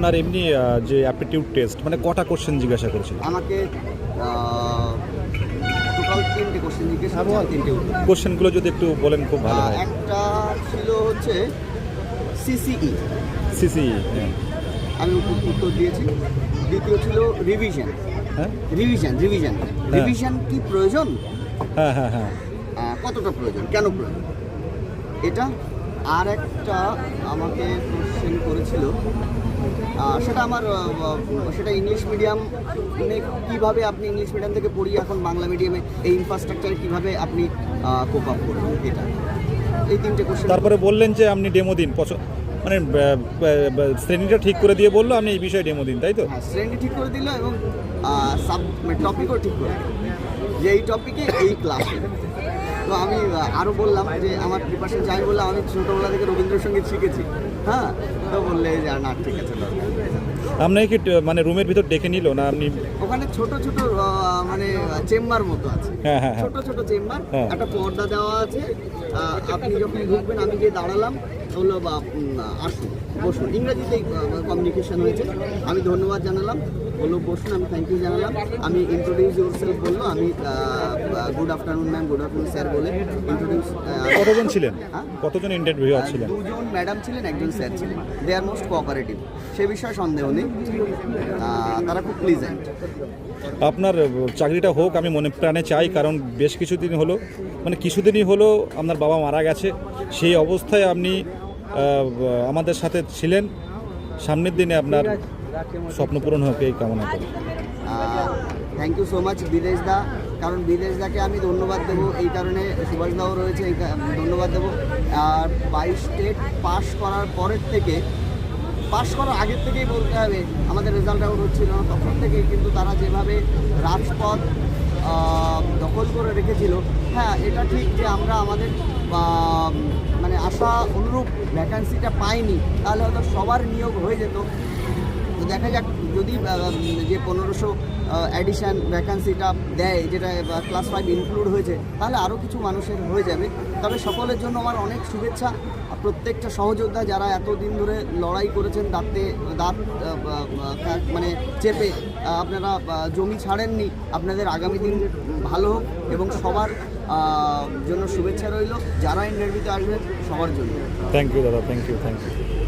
আপনার এমনি যে অ্যাপটিটিউড টেস্ট মানে কটা কোশ্চেন জিজ্ঞাসা করেছিল আমাকে টোটাল তিনটে কোশ্চেন জিজ্ঞেস করছে আর তিনটে উত্তর। কোশ্চেনগুলো যদি একটু বলেন খুব ভালো হয়। একটা ছিল হচ্ছে সিসিই সিসি আমি উত্তর- দিয়েছি। দ্বিতীয় ছিল রিভিশন হ্যাঁ? রিভিশন রিভিশন রিভিশন কি প্রয়োজন? হ্যাঁ হ্যাঁ হ্যাঁ। কতটা প্রয়োজন? কেন প্রয়োজন? এটা আর একটা আমাকে কোশ্চেন করেছিল। সেটা আমার সেটা ইংলিশ মিডিয়াম মানে কীভাবে আপনি ইংলিশ মিডিয়াম থেকে পড়িয়ে এখন বাংলা মিডিয়ামে এই ইনফ্রাস্ট্রাকচার কীভাবে আপনি কোপ আপ করবেন এটা? এই তিনটে কোশ্চেন তারপরে বললেন যে আপনি ডেমো দিন পছ- মানে শ্রেণীটা ঠিক করে দিয়ে বলল আপনি এই বিষয়ে ডেমো দিন তাই তো? হ্যাঁ শ্রেণি ঠিক করে দিল এবং সাব টপিকও ঠিক করে দিল। যে এই টপিকে এই ক্লাসে তো আমি আরও বললাম যে আমার প্রিপারেশন চাই বললাম আমি ছোটোবেলা থেকে রবীন্দ্রসঙ্গীত শিখেছি। হ্যাঁ? তো বললে যে না ঠিক আছে আপনাকে কি মানে রুমের ভিতর ডেকে নিল না আপনি? ওখানে ছোট ছোট মানে চেম্বার মতো আছে। হ্যাঁ, হ্যাঁ, হ্যাঁ। ছোট ছোট চেম্বার। একটা পর্দা দেওয়া আছে। আপনি যখন ঢুকবেন আমি গিয়ে দাঁড়ালাম। বলল বা আসুন বসুন। ইংরেজিতেই কমিউনিকেশন হয়েছে। আমি ধন্যবাদ জানালাম। বলল বসুন আমি থ্যাংক ইউ জানালাম। আমি ইন্ট্রোডিউস ইউর সেলফ বলল আমি good afternoon ma'am good afternoon sir বলে ইন্ট্রোডিউস কতজন ছিলেন? হ্যাঁ? কতজন ইন্টারভিউ ছিলেন? দুজন ম্যাডাম ছিলেন একজন স্যার ছিলেন। দে আর মোস্ট কোঅপারেটিভ সে বিষয়ে সন্দেহ নেই। তারা খুব প্লিজেন্ট আপনার চাকরিটা হোক আমি মনে প্রাণে চাই কারণ বেশ কিছুদিন হলো মানে কিছুদিনই হলো আপনার বাবা মারা গেছে। সেই অবস্থায় আপনি আমাদের সাথে ছিলেন। সামনের দিনে আপনার স্বপ্ন পূরণ হোক, এই কামনা করি। থ্যাংক ইউ সো মাচ বিদেশ দা। কারণ বিদেশ দাকে আমি ধন্যবাদ দেবো, এই কারণে সুভাষ দাও রয়েছে, এই ধন্যবাদ দেবো। আর বাইশ স্টেট পাস করার পরের থেকে পাস করার আগের থেকেই বলতে হবে, আমাদের রেজাল্ট আউট হচ্ছিল না, তখন থেকেই কিন্তু তারা যেভাবে রাজপথ দখল করে রেখেছিল। হ্যাঁ এটা ঠিক যে আমরা আমাদের মানে আশা অনুরূপ ভ্যাকান্সিটা পাইনি, তাহলে হয়তো সবার নিয়োগ হয়ে যেত। তো দেখা যাক, যদি যে পনেরোশো অ্যাডিশান ভ্যাকান্সিটা দেয়, যেটা ক্লাস ফাইভ ইনক্লুড হয়েছে, তাহলে আরও কিছু মানুষের হয়ে যাবে। তবে সকলের জন্য আমার অনেক শুভেচ্ছা। প্রত্যেকটা সহযোদ্ধা যারা এতদিন ধরে লড়াই করেছেন দাঁতে দাঁত মানে চেপে আপনারা জমি ছাড়েননি, আপনাদের আগামী দিন ভালো হোক এবং সবার জন্য শুভেচ্ছা রইল। যারা ইন্টারভিউতে আসবেন সবার জন্য। থ্যাংক ইউ দাদা থ্যাংক ইউ থ্যাংক ইউ